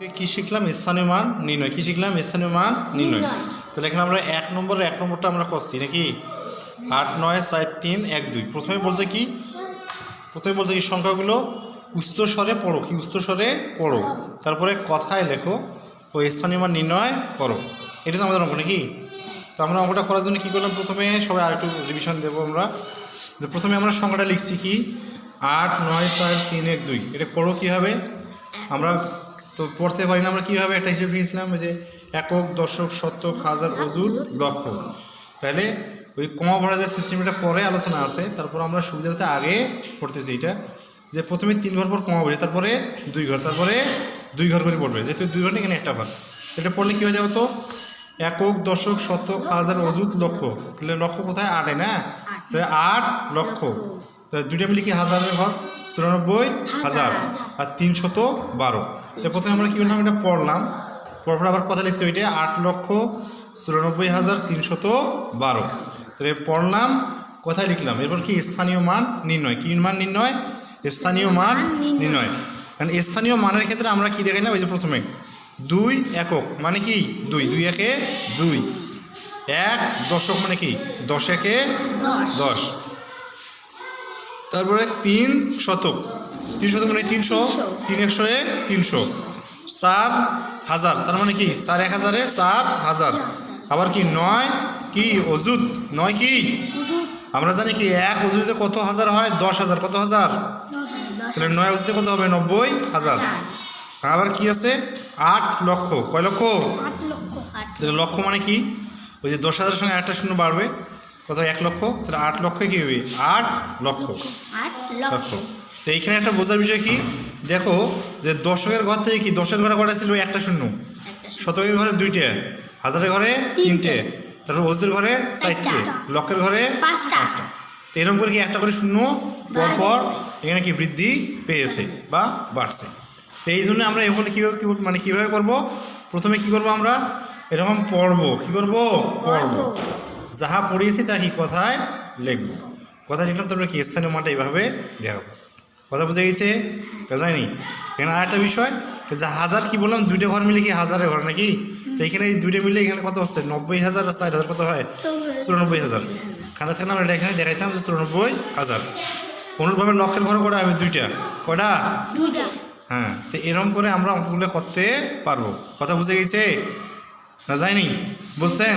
কি শিখলাম? স্থানীয় মান নির্ণয়। কি শিখলাম? স্থানীয় মান নির্ণয়। তাহলে এখানে আমরা এক নম্বর এক নম্বরটা আমরা করছি নাকি? আট নয় চার তিন এক দুই। প্রথমে বলছে কি? প্রথমে বলছে কি সংখ্যাগুলো উচ্চ স্বরে পড়ো। কি উচ্চ স্বরে পড়ো? তারপরে কথায় লেখো ও স্থানীয় মান নির্ণয় করো। এটা তো আমাদের অঙ্ক নাকি? তো আমরা অঙ্কটা করার জন্য কী করলাম? প্রথমে সবাই আরেকটু রিভিশন দেবো আমরা। যে প্রথমে আমরা সংখ্যাটা লিখছি কি? আট নয় চার তিন এক দুই। এটা পড়ো কীভাবে আমরা তো পড়তে পারি না আমরা কীভাবে একটা হিসেবে ওই যে একক দশক শতক হাজার অজুর লক্ষ তাহলে ওই কমা যে সিস্টেমটা পরে আলোচনা আছে তারপর আমরা সুবিধাতে আগে পড়তেছি এটা যে প্রথমে তিন ঘর পর কমা ভরি তারপরে দুই ঘর তারপরে দুই ঘর করে পড়বে যেহেতু দুই ঘর নেই, এখানে একটা ঘর। এটা পড়লে কী হয়ে যাবে তো? একক দশক শতক হাজার অজুত লক্ষ। তাহলে লক্ষ কোথায়? আটে না? তাহলে আট লক্ষ। তাহলে দুইটা মিলে কি হাজারের ঘর চুরানব্বই হাজার। আর তিনশত বারো। তো প্রথমে আমরা কী করলাম? এটা পড়লাম। পরপর আবার কথা লিখছি ওইটা। আট লক্ষ চুরানব্বই হাজার তিনশত বারো। তাহলে পড়লাম কোথায় লিখলাম। এরপর কি? স্থানীয় মান নির্ণয়। কী মান নির্ণয়? স্থানীয় মান নির্ণয়। কারণ স্থানীয় মানের ক্ষেত্রে আমরা কি দেখাইলাম ওই যে প্রথমে। দুই একক। মানে কি? দুই। দুই একে দুই। এক দশক মানে কি? দশ একে দশ। দশ। তারপরে তিন শতক। তিন শতক মানে তিনশো। তিন একশো এ তিনশো। চার হাজার তার মানে কি? চার এক হাজারে চার হাজার। আবার কি? নয় কি? অজুত নয় কি? আমরা জানি কি এক অজুতে কত হাজার হয়? দশ হাজার। কত হাজার? তাহলে নয় অজুতে কত হবে? নব্বই হাজার। আবার কি আছে? আট লক্ষ। কয় লক্ষ? লক্ষ মানে কি? ওই যে দশ হাজারের সঙ্গে একটা শূন্য বাড়বে। কত? এক লক্ষ? তাহলে আট লক্ষ কী হবে? আট লক্ষ। আট লক্ষ। তো এইখানে একটা বোঝার বিষয় কি? দেখো যে দশকের ঘর থেকে কি? দশের ঘরে কটা ছিল? একটা শূন্য। শতকের ঘরে দুইটে। হাজারের ঘরে তিনটে। তারপর ওজদের ঘরে চারটে। লক্ষের ঘরে পাঁচটা। তো এরকম করে কি একটা করে শূন্য পর পর এখানে কি বৃদ্ধি পেয়েছে বা বাড়ছে। তো এই জন্য আমরা এখানে কীভাবে কী মানে কীভাবে করব? প্রথমে কি করব আমরা? এরকম পড়ব। কি করব? পড়ব। যাহা পড়িয়েছি তা কি কথায় লিখব। কথা লিখলাম তারপরে কি স্থানীয় মানটা এইভাবে দেখাবো? কথা বুঝে গেছে? যায়নি এখানে আরেকটা বিষয় যে হাজার কি বললাম দুইটা ঘর মিলে কি হাজারের ঘর নাকি? তো এখানে এই দুইটা মিলে এখানে কত হচ্ছে? নব্বই হাজার আর ষাট হাজার কত হয়? চুরানব্বই হাজার। খাতা থেকে আমরা এখানে দেখাইতাম যে চুরানব্বই হাজার। অনুরূপভাবে লক্ষের ঘর কটা হবে? দুইটা। কটা? হ্যাঁ তো এরকম করে আমরা অঙ্কগুলো করতে পারব। কথা বুঝে গেছে? না। যায়নি বুঝছেন?